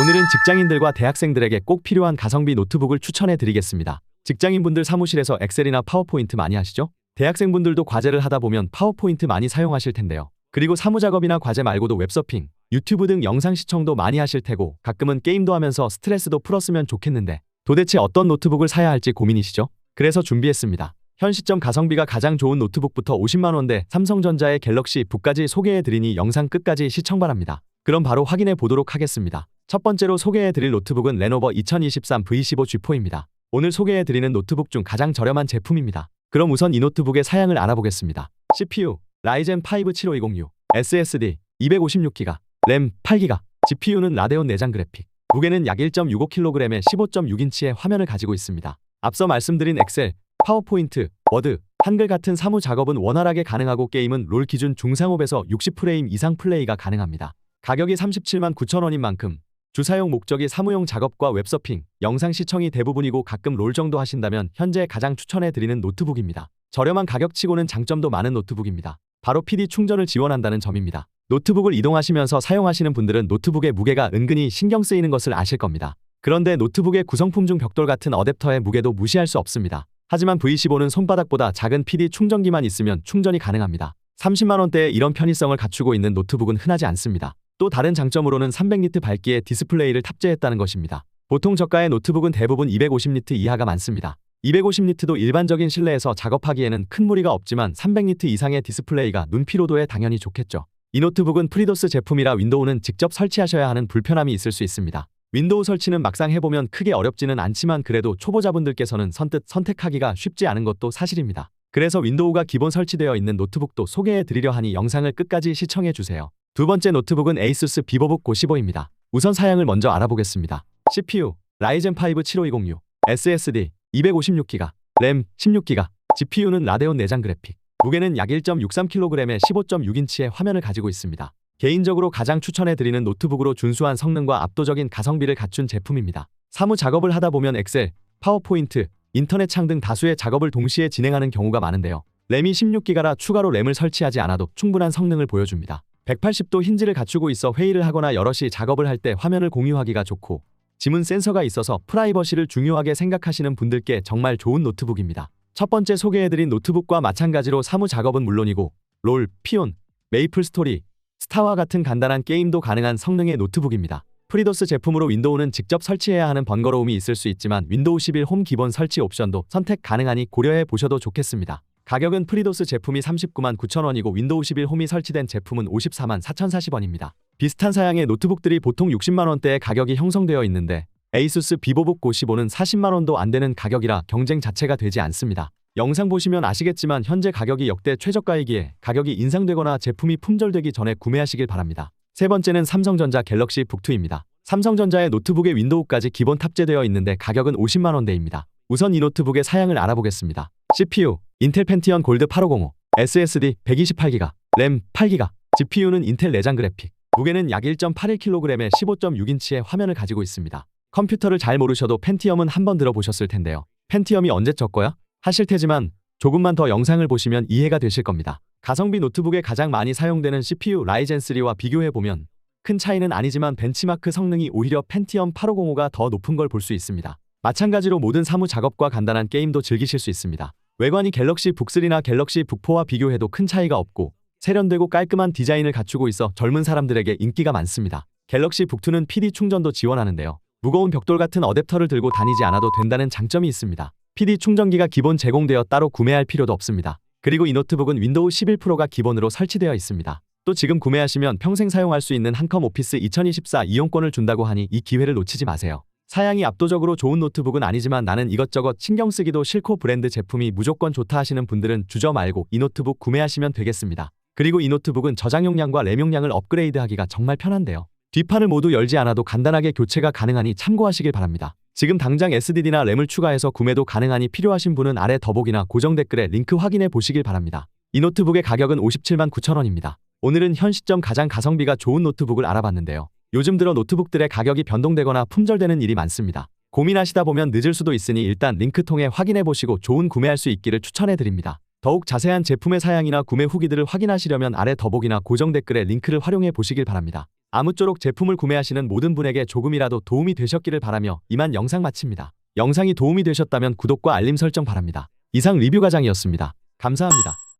오늘은 직장인들과 대학생들에게 꼭 필요한 가성비 노트북을 추천해 드리겠습니다. 직장인분들 사무실에서 엑셀이나 파워포인트 많이 하시죠? 대학생분들도 과제를 하다 보면 파워포인트 많이 사용하실 텐데요. 그리고 사무작업이나 과제 말고도 웹서핑, 유튜브 등 영상 시청도 많이 하실 테고 가끔은 게임도 하면서 스트레스도 풀었으면 좋겠는데 도대체 어떤 노트북을 사야 할지 고민이시죠? 그래서 준비했습니다. 현 시점 가성비가 가장 좋은 노트북부터 50만원대 삼성전자의 갤럭시 북까지 소개해드리니 영상 끝까지 시청 바랍니다. 그럼 바로 확인해 보도록 하겠습니다. 첫 번째로 소개해드릴 노트북은 레노버 2023 V15 G4입니다. 오늘 소개해드리는 노트북 중 가장 저렴한 제품입니다. 그럼 우선 이 노트북의 사양을 알아보겠습니다. CPU 라이젠 5 75206 SSD 256GB 램 8GB GPU는 라데온 내장 그래픽 무게는 약 1.65kg에 15.6인치의 화면을 가지고 있습니다. 앞서 말씀드린 엑셀, 파워포인트, 워드, 한글 같은 사무 작업은 원활하게 가능하고 게임은 롤 기준 중상업에서 60프레임 이상 플레이가 가능합니다. 가격이 37만 9천원인 만큼 주사용 목적이 사무용 작업과 웹서핑, 영상 시청이 대부분이고 가끔 롤 정도 하신다면 현재 가장 추천해 드리는 노트북입니다. 저렴한 가격치고는 장점도 많은 노트북입니다. 바로 PD 충전을 지원한다는 점입니다. 노트북을 이동하시면서 사용하시는 분들은 노트북의 무게가 은근히 신경 쓰이는 것을 아실 겁니다. 그런데 노트북의 구성품 중 벽돌 같은 어댑터의 무게도 무시할 수 없습니다. 하지만 V15는 손바닥보다 작은 PD 충전기만 있으면 충전이 가능합니다. 30만원대에 이런 편의성을 갖추고 있는 노트북은 흔하지 않습니다. 또 다른 장점으로는 300니트 밝기의 디스플레이를 탑재했다는 것입니다. 보통 저가의 노트북은 대부분 250니트 이하가 많습니다. 250니트도 일반적인 실내에서 작업하기에는 큰 무리가 없지만 300니트 이상의 디스플레이가 눈 피로도에 당연히 좋겠죠. 이 노트북은 프리도스 제품이라 윈도우는 직접 설치하셔야 하는 불편함이 있을 수 있습니다. 윈도우 설치는 막상 해보면 크게 어렵지는 않지만 그래도 초보자분들께서는 선뜻 선택하기가 쉽지 않은 것도 사실입니다. 그래서 윈도우가 기본 설치되어 있는 노트북도 소개해 드리려 하니 영상을 끝까지 시청해 주세요. 두 번째 노트북은 에이수스 비보북 고15입니다. 우선 사양을 먼저 알아보겠습니다. CPU 라이젠 5 75206 SSD 256GB 램 16GB GPU는 라데온 내장 그래픽 무게는 약 1.63kg에 15.6인치의 화면을 가지고 있습니다. 개인적으로 가장 추천해드리는 노트북으로 준수한 성능과 압도적인 가성비를 갖춘 제품입니다. 사무 작업을 하다 보면 엑셀, 파워포인트, 인터넷 창 등 다수의 작업을 동시에 진행하는 경우가 많은데요. 램이 16기가라 추가로 램을 설치하지 않아도 충분한 성능을 보여줍니다. 180도 힌지를 갖추고 있어 회의를 하거나 여럿이 작업을 할 때 화면을 공유하기가 좋고 지문 센서가 있어서 프라이버시를 중요하게 생각하시는 분들께 정말 좋은 노트북입니다. 첫 번째 소개해드린 노트북과 마찬가지로 사무 작업은 물론이고 롤, 피온, 메이플 스토리, 스타와 같은 간단한 게임도 가능한 성능의 노트북입니다. 프리도스 제품으로 윈도우는 직접 설치해야 하는 번거로움이 있을 수 있지만 윈도우 11 홈 기본 설치 옵션도 선택 가능하니 고려해 보셔도 좋겠습니다. 가격은 프리도스 제품이 39만 9천원이고 윈도우 11 홈이 설치된 제품은 54만 4,040원입니다. 비슷한 사양의 노트북들이 보통 60만원대의 가격이 형성되어 있는데 에이수스 비보북 고15는 40만원도 안 되는 가격이라 경쟁 자체가 되지 않습니다. 영상 보시면 아시겠지만 현재 가격이 역대 최저가이기에 가격이 인상되거나 제품이 품절되기 전에 구매하시길 바랍니다. 세 번째는 삼성전자 갤럭시 북2입니다. 삼성전자의 노트북에 윈도우까지 기본 탑재되어 있는데 가격은 50만원대입니다. 우선 이 노트북의 사양을 알아보겠습니다. CPU 인텔 펜티언 골드 8505 SSD 128GB 램 8GB GPU는 인텔 내장 그래픽 무게는 약 1.81kg에 15.6인치의 화면을 가지고 있습니다. 컴퓨터를 잘 모르셔도 펜티엄은 한번 들어보셨을 텐데요. 펜티엄이 언제 적 거야? 하실 테지만 조금만 더 영상을 보시면 이해가 되실 겁니다. 가성비 노트북에 가장 많이 사용되는 CPU 라이젠 3와 비교해보면 큰 차이는 아니지만 벤치마크 성능이 오히려 펜티엄 8505가 더 높은 걸 볼 수 있습니다. 마찬가지로 모든 사무 작업과 간단한 게임도 즐기실 수 있습니다. 외관이 갤럭시 북3나 갤럭시 북4와 비교해도 큰 차이가 없고 세련되고 깔끔한 디자인을 갖추고 있어 젊은 사람들에게 인기가 많습니다. 갤럭시 북2는 PD 충전도 지원하는데요. 무거운 벽돌 같은 어댑터를 들고 다니지 않아도 된다는 장점이 있습니다. PD 충전기가 기본 제공되어 따로 구매할 필요도 없습니다. 그리고 이 노트북은 윈도우 11 프로가 기본으로 설치되어 있습니다. 또 지금 구매하시면 평생 사용할 수 있는 한컴 오피스 2024 이용권을 준다고 하니 이 기회를 놓치지 마세요. 사양이 압도적으로 좋은 노트북은 아니지만 나는 이것저것 신경 쓰기도 싫고 브랜드 제품이 무조건 좋다 하시는 분들은 주저 말고 이 노트북 구매하시면 되겠습니다. 그리고 이 노트북은 저장 용량과 램 용량을 업그레이드하기가 정말 편한데요. 뒷판을 모두 열지 않아도 간단하게 교체가 가능하니 참고하시길 바랍니다. 지금 당장 SDD나 램을 추가해서 구매도 가능하니 필요하신 분은 아래 더보기나 고정 댓글에 링크 확인해 보시길 바랍니다. 이 노트북의 가격은 57만 9천원입니다. 오늘은 현 시점 가장 가성비가 좋은 노트북을 알아봤는데요. 요즘 들어 노트북들의 가격이 변동되거나 품절되는 일이 많습니다. 고민하시다 보면 늦을 수도 있으니 일단 링크 통해 확인해 보시고 좋은 구매할 수 있기를 추천해 드립니다. 더욱 자세한 제품의 사양이나 구매 후기들을 확인하시려면 아래 더보기나 고정 댓글에 링크를 활용해 보시길 바랍니다. 아무쪼록 제품을 구매하시는 모든 분에게 조금이라도 도움이 되셨기를 바라며 이만 영상 마칩니다. 영상이 도움이 되셨다면 구독과 알림 설정 바랍니다. 이상 리뷰 과장이었습니다. 감사합니다.